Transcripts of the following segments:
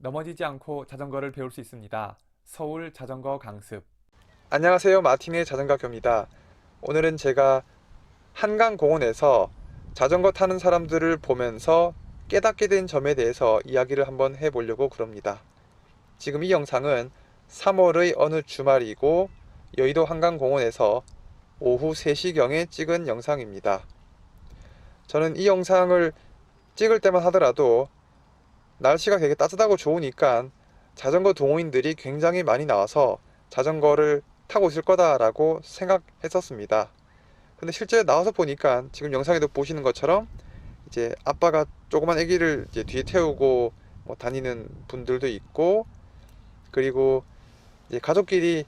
넘어지지 않고 자전거를 배울 수 있습니다. 서울 자전거 강습. 안녕하세요. 마틴의 자전거 교입니다. 오늘은 제가 한강 공원에서 자전거 타는 사람들을 보면서 깨닫게 된 점에 대해서 이야기를 한번 해 보려고 그럽니다. 지금 이 영상은 3월의 어느 주말이고 여의도 한강 공원에서 오후 3시경에 찍은 영상입니다. 저는 이 영상을 찍을 때만 하더라도 날씨가 되게 따뜻하고 좋으니까 자전거 동호인들이 굉장히 많이 나와서 자전거를 타고 있을 거다라고 생각했었습니다. 근데 실제 나와서 보니까 지금 영상에도 보시는 것처럼 이제 아빠가 조그만 아기를 이제 뒤에 태우고 뭐 다니는 분들도 있고 그리고 이제 가족끼리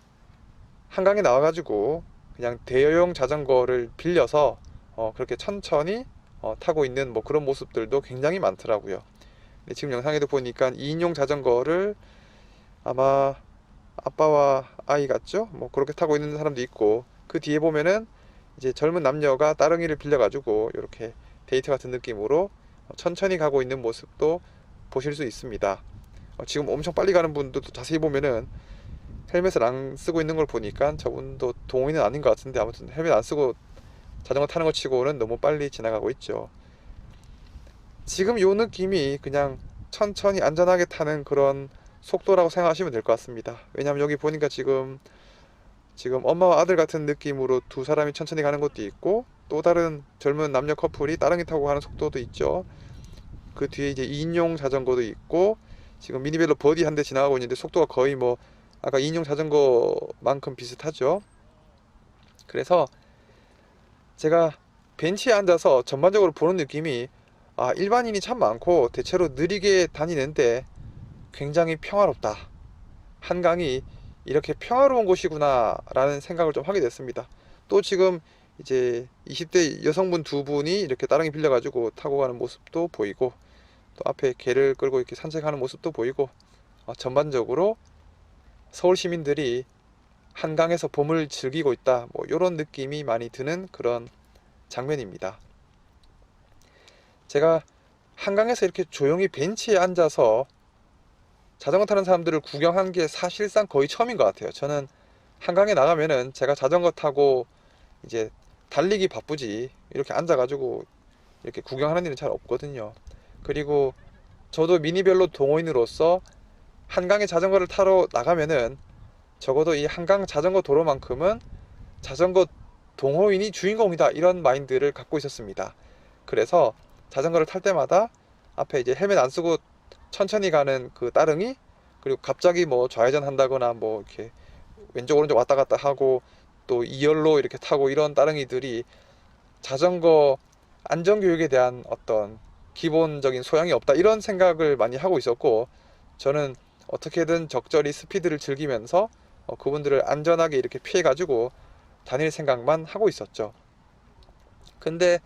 한강에 나와가지고 그냥 대여용 자전거를 빌려서 어 그렇게 천천히 어 타고 있는 뭐 그런 모습들도 굉장히 많더라고요. 근데 지금 영상에도 보니까 2인용 자전거를 아마 아빠와 아이 같죠? 뭐 그렇게 타고 있는 사람도 있고 그 뒤에 보면은 이제 젊은 남녀가 따릉이를 빌려가지고 이렇게 데이트 같은 느낌으로 천천히 가고 있는 모습도 보실 수 있습니다. 어, 지금 엄청 빨리 가는 분도 자세히 보면은 헬멧을 안 쓰고 있는 걸 보니까 저분도 동호인은 아닌 것 같은데 아무튼 헬멧 안 쓰고 자전거 타는 거 치고는 너무 빨리 지나가고 있죠. 지금 요 느낌이 그냥 천천히 안전하게 타는 그런 속도라고 생각하시면 될 것 같습니다. 왜냐하면 여기 보니까 지금 지금 엄마와 아들 같은 느낌으로 두 사람이 천천히 가는 것도 있고 또 다른 젊은 남녀 커플이 따릉이 타고 가는 속도도 있죠. 그 뒤에 이제 2인용 자전거도 있고 지금 미니벨로 버디 한 대 지나가고 있는데 속도가 거의 뭐 아까 2인용 자전거만큼 비슷하죠. 그래서 제가 벤치에 앉아서 전반적으로 보는 느낌이 아, 일반인이 참 많고 대체로 느리게 다니는데 굉장히 평화롭다. 한강이 이렇게 평화로운 곳이구나 라는 생각을 좀 하게 됐습니다. 또 지금 이제 20대 여성분 두 분이 이렇게 따릉이 빌려가지고 타고 가는 모습도 보이고 또 앞에 개를 끌고 이렇게 산책하는 모습도 보이고 어, 전반적으로 서울 시민들이 한강에서 봄을 즐기고 있다. 뭐 이런 느낌이 많이 드는 그런 장면입니다. 제가 한강에서 이렇게 조용히 벤치에 앉아서 자전거 타는 사람들을 구경한 게 사실상 거의 처음인 것 같아요. 저는 한강에 나가면은 제가 자전거 타고 이제 달리기 바쁘지 이렇게 앉아가지고 이렇게 구경하는 일은 잘 없거든요. 그리고 저도 미니별로 동호인으로서 한강에 자전거를 타러 나가면은 적어도 이 한강 자전거 도로만큼은 자전거 동호인이 주인공이다 이런 마인드를 갖고 있었습니다. 그래서 자전거를 탈 때마다 앞에 이제 헬멧 안 쓰고 천천히 가는 그 따릉이 그리고 갑자기 뭐 좌회전 한다거나 뭐 이렇게 왼쪽 오른쪽 왔다 갔다 하고 또 2열로 이렇게 타고 이런 따릉이들이 자전거 안전 교육에 대한 어떤 기본적인 소양이 없다 이런 생각을 많이 하고 있었고 저는 어떻게든 적절히 스피드를 즐기면서 어, 그분들을 안전하게 이렇게 피해 가지고 다닐 생각만 하고 있었죠. 근데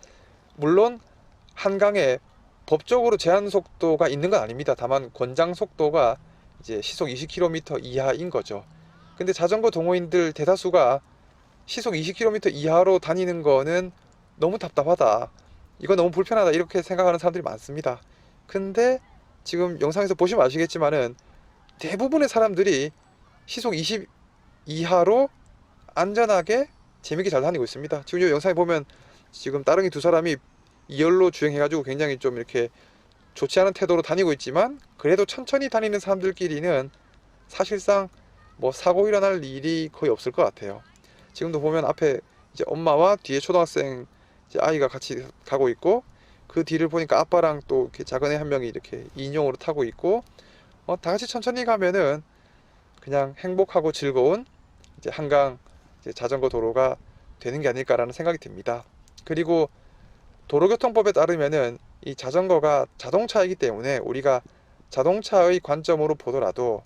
물론 한강에 법적으로 제한 속도가 있는 건 아닙니다. 다만 권장 속도가 이제 시속 20km 이하인 거죠. 근데 자전거 동호인들 대다수가 시속 20km 이하로 다니는 거는 너무 답답하다. 이거 너무 불편하다. 이렇게 생각하는 사람들이 많습니다. 근데 지금 영상에서 보시면 아시겠지만은 대부분의 사람들이 시속 20 이하로 안전하게 재밌게 잘 다니고 있습니다. 지금 이 영상에 보면 지금 따릉이 두 사람이 2열로 주행해가지고 굉장히 좀 이렇게 좋지 않은 태도로 다니고 있지만 그래도 천천히 다니는 사람들끼리는 사실상 뭐 사고 일어날 일이 거의 없을 것 같아요. 지금도 보면 앞에 이제 엄마와 뒤에 초등학생 이제 아이가 같이 가고 있고 그 뒤를 보니까 아빠랑 또 이렇게 작은 애 한 명이 이렇게 인용으로 타고 있고 어, 다 같이 천천히 가면은 그냥 행복하고 즐거운 이제 한강 이제 자전거 도로가 되는 게 아닐까라는 생각이 듭니다. 그리고 도로교통법에 따르면은 이 자전거가 자동차이기 때문에 우리가 자동차의 관점으로 보더라도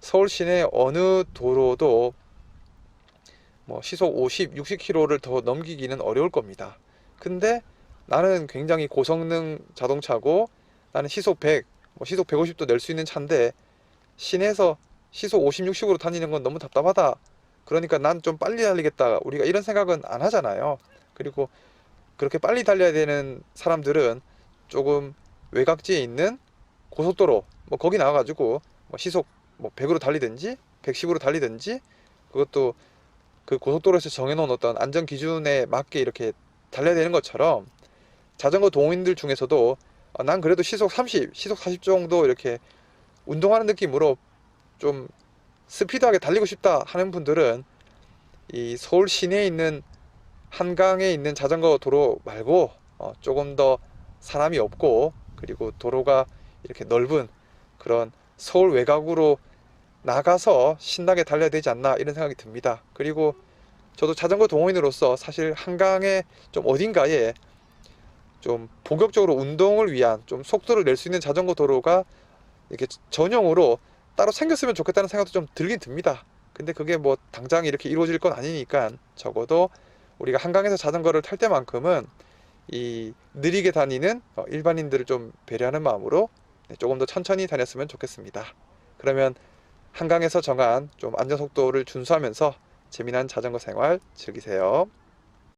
서울 시내 어느 도로도 뭐 시속 50, 60km를 더 넘기기는 어려울 겁니다. 근데 나는 굉장히 고성능 자동차고 나는 시속 100, 뭐 시속 150도 낼 수 있는 차인데 시내에서 시속 50, 60으로 다니는 건 너무 답답하다. 그러니까 난 좀 빨리 달리겠다. 우리가 이런 생각은 안 하잖아요. 그리고 그렇게 빨리 달려야 되는 사람들은 조금 외곽지에 있는 고속도로 뭐 거기 나와가지고 뭐 시속 뭐 100으로 달리든지 110으로 달리든지 그것도 그 고속도로에서 정해놓은 어떤 안전 기준에 맞게 이렇게 달려야 되는 것처럼 자전거 동호인들 중에서도 어, 난 그래도 시속 30, 시속 40 정도 이렇게 운동하는 느낌으로 좀 스피드하게 달리고 싶다 하는 분들은 이 서울 시내에 있는 한강에 있는 자전거 도로 말고 어, 조금 더 사람이 없고 그리고 도로가 이렇게 넓은 그런 서울 외곽으로 나가서 신나게 달려야 되지 않나 이런 생각이 듭니다. 그리고 저도 자전거 동호인으로서 사실 한강에 좀 어딘가에 좀 본격적으로 운동을 위한 좀 속도를 낼 수 있는 자전거 도로가 이렇게 전용으로 따로 생겼으면 좋겠다는 생각도 좀 들긴 듭니다. 근데 그게 뭐 당장 이렇게 이루어질 건 아니니까 적어도 우리가 한강에서 자전거를 탈 때만큼은 이 느리게 다니는 어, 일반인들을 좀 배려하는 마음으로 네, 조금 더 천천히 다녔으면 좋겠습니다. 그러면 한강에서 정한 좀 안전 속도를 준수하면서 재미난 자전거 생활 즐기세요.